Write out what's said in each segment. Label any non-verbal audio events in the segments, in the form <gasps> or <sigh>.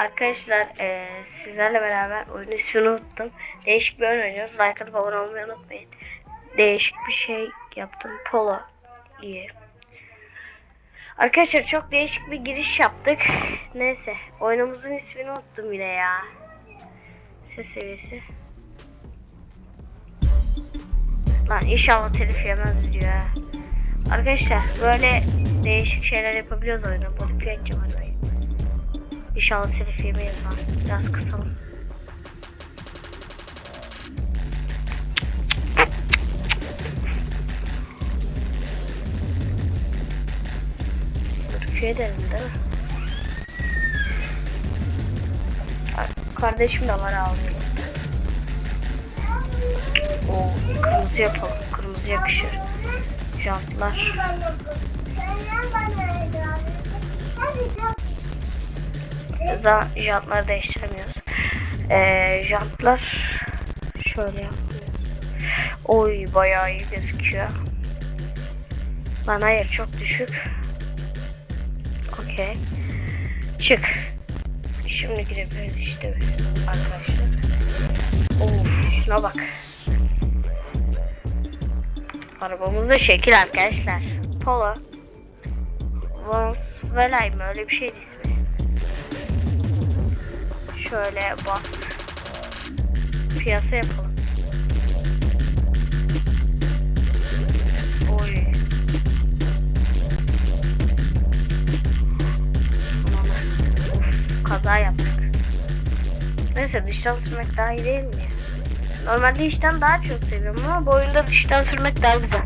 Arkadaşlar eee, sizlerle beraber oyun ismini unuttum. Değişik bir oyun oynuyoruz. Like atıp abone olmayı unutmayın. Değişik bir şey yaptım. Polo. İyi. Arkadaşlar çok değişik bir giriş yaptık. Neyse. Oyunumuzun ismini unuttum yine ya. Ses seviyesi. Lan inşallah telif yemez video ya. Arkadaşlar böyle değişik şeyler yapabiliyoruz oyunda. Modifiye edeceğim. İnşallah telif yemeyiz lan. Biraz kısalım. Modifiye edelim değil mi? Ar- Kardeşim de var ağlıyor. Oo, kırmızı yapalım. Kırmızı yakışır. Jantlar. Za jantları değiştiremiyoruz. Ee, jantlar şöyle yapıyoruz. Oy bayağı iyi gözüküyor. Lan hayır çok düşük. Okey. Çık. Şimdi girebiliriz işte arkadaşlar. Of şuna bak. Arabamız da şekil arkadaşlar. Polo. Velay mı öyle bir şeydi ismi. Şöyle bas. Piyasa yapalım. Oy. Of, kaza yaptık. Neyse dıştan sürmek daha iyi değil mi? Normalde içten daha çok seviyorum ama bu oyunda dıştan sürmek daha güzel.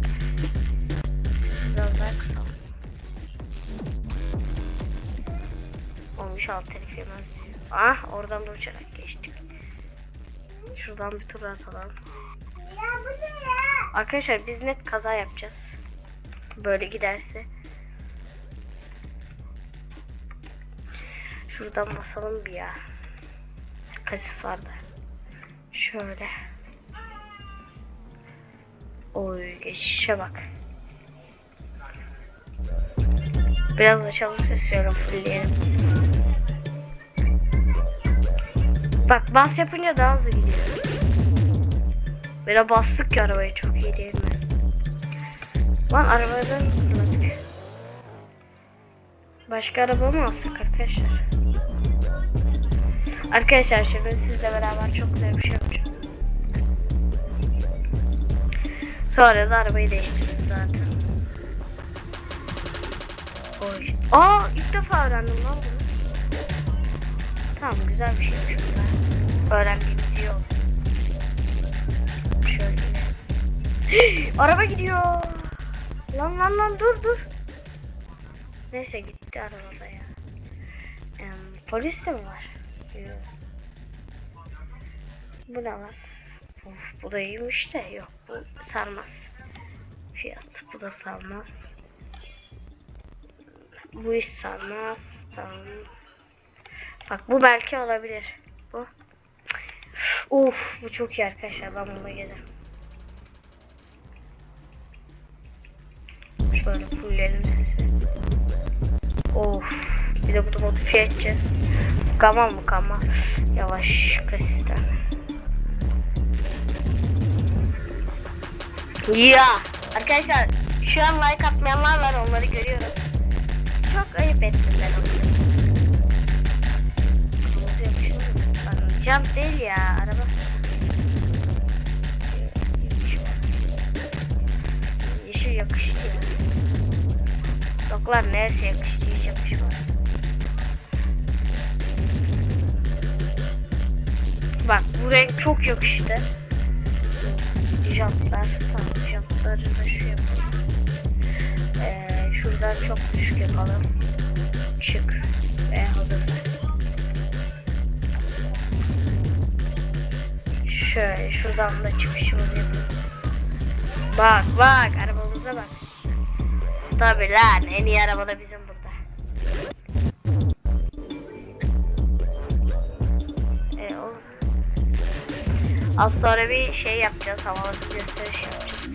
Sesi biraz daha kısalım. Olmuş alt telif yemez. Ah oradan da uçarak geçtik. Şuradan bir tur atalım. Arkadaşlar biz net kaza yapacağız. Böyle giderse. Şuradan basalım bir ya. Kasis vardı. Şöyle. Oy geçişe bak. Biraz açalım sesiyorum fullleyelim. Bak bas yapınca daha hızlı gidiyor. Böyle bastık ki arabaya çok iyi değil mi? Lan arabadan fırladık. Başka araba mı alsak arkadaşlar? Arkadaşlar şimdi sizle beraber çok güzel bir şey yapacağım. Sonra da arabayı değiştiririz zaten. Oy. Aa ilk defa öğrendim lan bunu. Tamam güzel bir şeymiş bunlar. Öğrendiğimiz iyi oldu. Şöyle. <gasps> Araba gidiyor. Lan lan lan dur dur. Neyse gitti arabada ya. Em, polis de mi var? Yok. Bu ne lan? Of, bu da iyiymiş de yok bu sarmaz. Fiyat bu da sarmaz. Bu iş sarmaz. Tamam. Bak bu belki olabilir. Bu. Of bu çok iyi arkadaşlar. Ben bununla gezerim. Şöyle fullleyelim sesi. Of. Bir de bunu modifiye edeceğiz. Mükemmel mükemmel. Yavaş kasisten. Ya arkadaşlar şu an like atmayanlar var onları görüyorum. Çok ayıp ettim ben onu. Jump değil ya araba. Yeşil yakıştı ya. Yok lan neresi yakıştı hiç yakışmadı. Bak bu renk çok yakıştı. Jantlar tamam jantları da şu yapalım. Ee, şuradan çok düşük yapalım. Çık ve hazırız. Şöyle şuradan da çıkışımızı yapalım. Bak bak arabamıza bak. Tabi lan en iyi araba da bizim burada. E, o... Az sonra bir şey yapacağız. Havalı bir gösteriş yapacağız.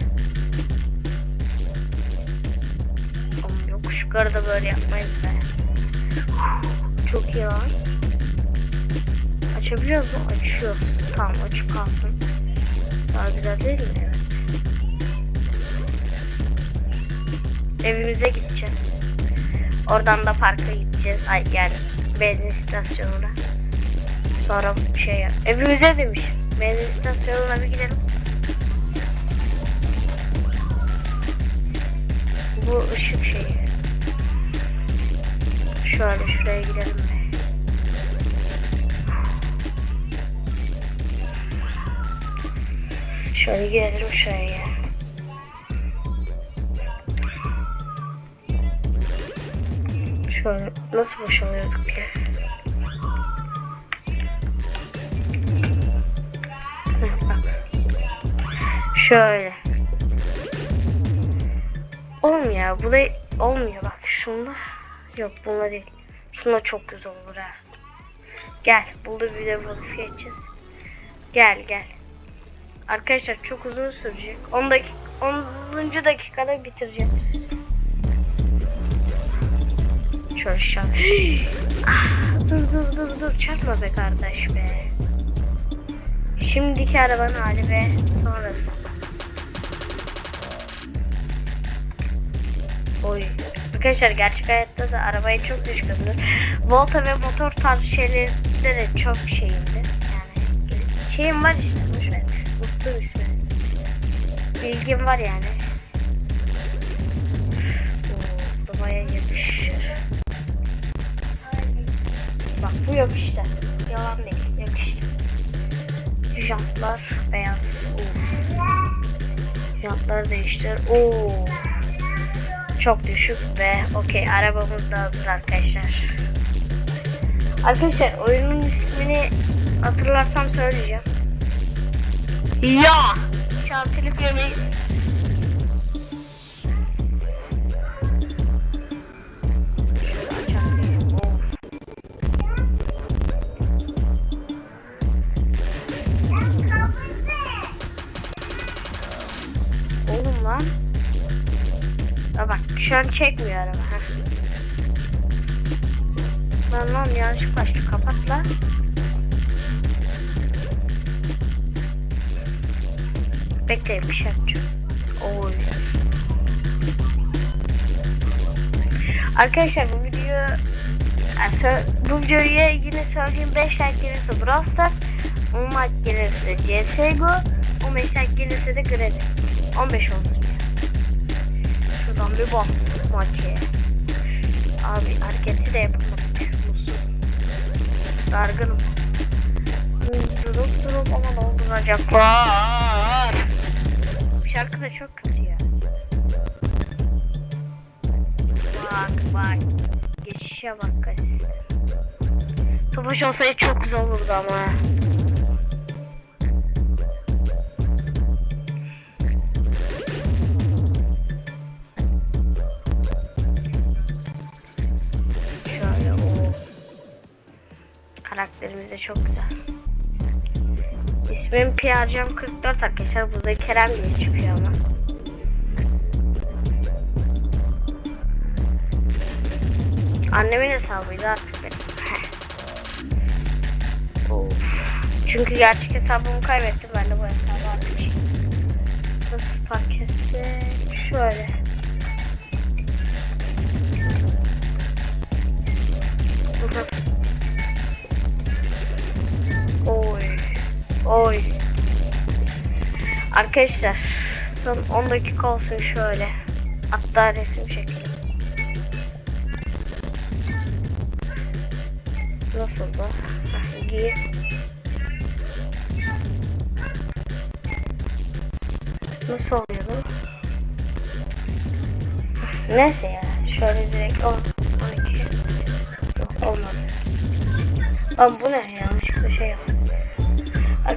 Oğlum yokuş yukarıda böyle yapmayız be. Çok iyi lan. Açabiliyor mu? Açıyor. Tamam açık kalsın. Daha güzel değil mi? Evet. Evimize gideceğiz. Oradan da parka gideceğiz. Ay yani benzin istasyonuna. Sonra şey yap. Evimize demiş. Benzin istasyonuna bir gidelim. Bu ışık şeyi. Şöyle şuraya gidelim Şöyle girelim şuraya. Şöyle nasıl boşalıyorduk ya? Şöyle. Olmuyor. Bu da olmuyor bak. Şunda yok bunda değil. Şunda çok güzel olur ha. Gel. Burada bir de modifiye edeceğiz. Gel gel. Arkadaşlar çok uzun sürecek. 10 dakika 10. dakikada bitireceğim. Şöyle <gasps> ah, dur dur dur dur çarpma be kardeş be. Şimdiki arabanın hali ve sonrası. Oy. Arkadaşlar gerçek hayatta da arabayı çok düşkündür. Volta ve motor tarzı şeylerde de çok şeyimdir. Yani şeyim var işte. Ver. Unuttum ismini. Bilgim var yani. Oo, bu baya yakışır. Bak bu yakıştı. Yalan değil. Yakıştı. Jantlar beyaz. Uf. Jantları değiştir. Oo. Çok düşük ve okey arabamız da hazır arkadaşlar. Arkadaşlar oyunun ismini hatırlarsam söyleyeceğim. Ya! Açalım. Of. Oğlum lan. Ya bak şu an çekmiyor araba. Heh. Yanlışlıkla açtı. Kapat lan. Bekleyin bir şey yapacağım. Oy. Arkadaşlar bu video yani bu videoya yine söyleyeyim 5 like gelirse Brawl Stars 10 like gelirse CSGO 15 like gelirse de Granny 15 olsun. Şuradan bir bas maçı. Abi hareketi de yapamadık. Musul. Dargınım. Durup durup ama dolduracaklar. Şarkı da çok kötü ya. Bak bak. Geçişe bak kaç. Topaş olsaydı çok güzel olurdu ama. Şöyle o. Karakterimiz de çok güzel. İsmim PRCM 44 arkadaşlar. Burada Kerem diye çıkıyor ama. Annemin hesabıydı artık benim. Çünkü gerçek hesabımı kaybettim. Ben de bu hesabı artık şey. Nasıl park etsek? Şöyle. Oy. Arkadaşlar son 10 dakika olsun şöyle. Hatta resim çekelim. Nasıl da? Heh, giy. Nasıl oluyordu? Neyse ya. Şöyle direkt 10, 12. Yok olmadı. Lan bu ne? Yanlışlıkla şey yaptım.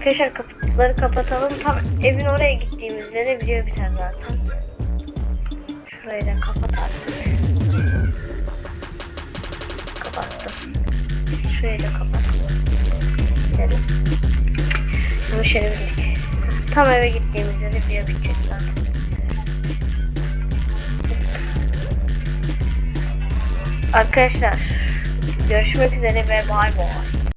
Arkadaşlar kapıları kapatalım. Tam evin oraya gittiğimizde de video biter zaten. Şurayı da kapat artık. Kapattım. Şurayı da kapat. Gidelim. Ama şöyle bir dakika. Tam eve gittiğimizde de video bitecek zaten. Arkadaşlar görüşmek üzere ve bay bay.